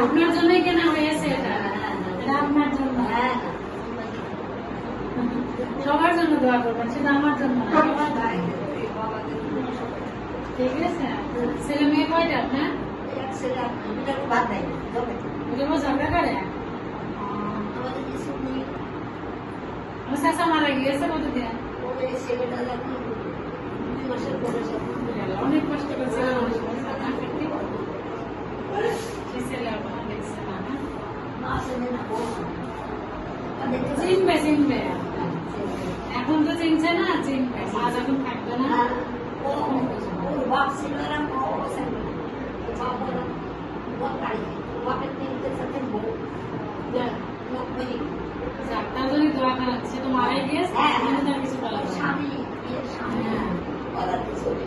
আপনার জন্যই কেনা হয়েছে এটা এটা আপনার জন্য সবার জন্য দোয়া করবেন শুধু আমার জন্য না, সবার জন্য। ঠিক আছে ছেলে মেয়ে কয়টা আপনার ওগুলো ঝগড়া করে আমার শাশা মারা গিয়েছে কতদিন অনেক কষ্ট করছে মানুষ কি ছেলে আপনার দেখছে না না? চিনবে চিনবে এখন তো চিনছে না চিনবে মা যখন থাকবে না ডাক্তার যদি দোয়া করাচ্ছে তো মারাই গিয়েছে হ্যাঁ, আমি হ্যাঁ। তার কিছু বলার নেই। স্বামী বিয়ের স্বামী বলাতে চলে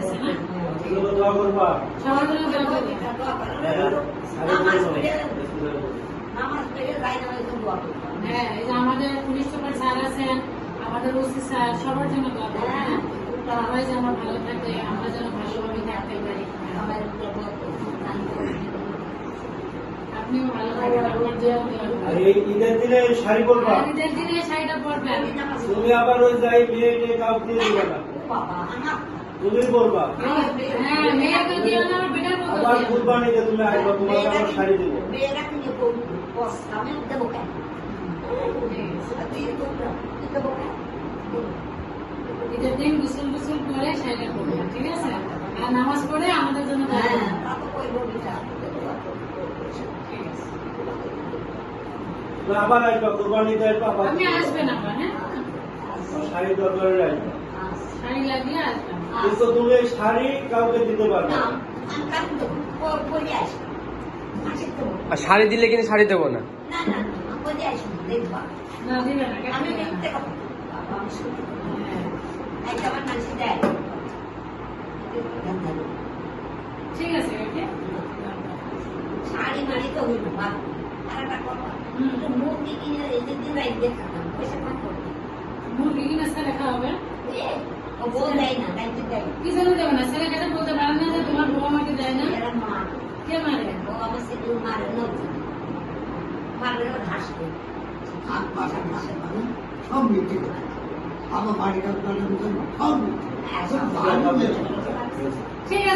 আমাদের পুলিশ সুপার স্যার আছেন আমাদের ওসি স্যার সবার জন্য দোয়া হ্যাঁ? সবাই যেন ভালো থাকে আমরা যেন ভালোভাবে থাকতে পারি আপনিও ভালো দোয়া ঈদের দিনে শাড়ি পরবা ঈদের দিনে শাড়িটা পরবেন তুমি আবার ওই যাই মেয়েকে কাউকে দিবে না তুমি আমার মতো আবার। কুরবানিতে তুমি আসবা তোমাকে আবার শাড়ি দেবো। ঈদের দিন গুসল গুসল করে ঠিক আছে আর নামাজ পড়ে আমাদের জন্য আবার আসবা কুরবানিতে আসবা। আসবেন আবার হ্যাঁ? শাড়ি দরকারে আসবা। কিন্তু তুমি শাড়ি কাউকে দিতে পারবে আর দিলে কিন্তু শাড়ি দেবো না। হ্যাঁ। ঠিক আছে শাড়ি মাড়ি তো হইল বাবা আর একটা কথা হুম। একটু মুরগি কিনে এই যে দিন রাই দেখাতাম পয়সা মুরগি কিনে খাওয়াবে ও বউ দেয় না দায়িত্ব দেয় কি জন্য দেবে না? ছেলে কেটে বলতে পারে না যে তোমার বাবা মাকে দেয় না। কে মারে? মারে ওর হাসবে হাত পাশে পাশে মানুষ সব মিটে আমার বাড়িটা সব মিটে হ্যাঁ। ঠিক আছে।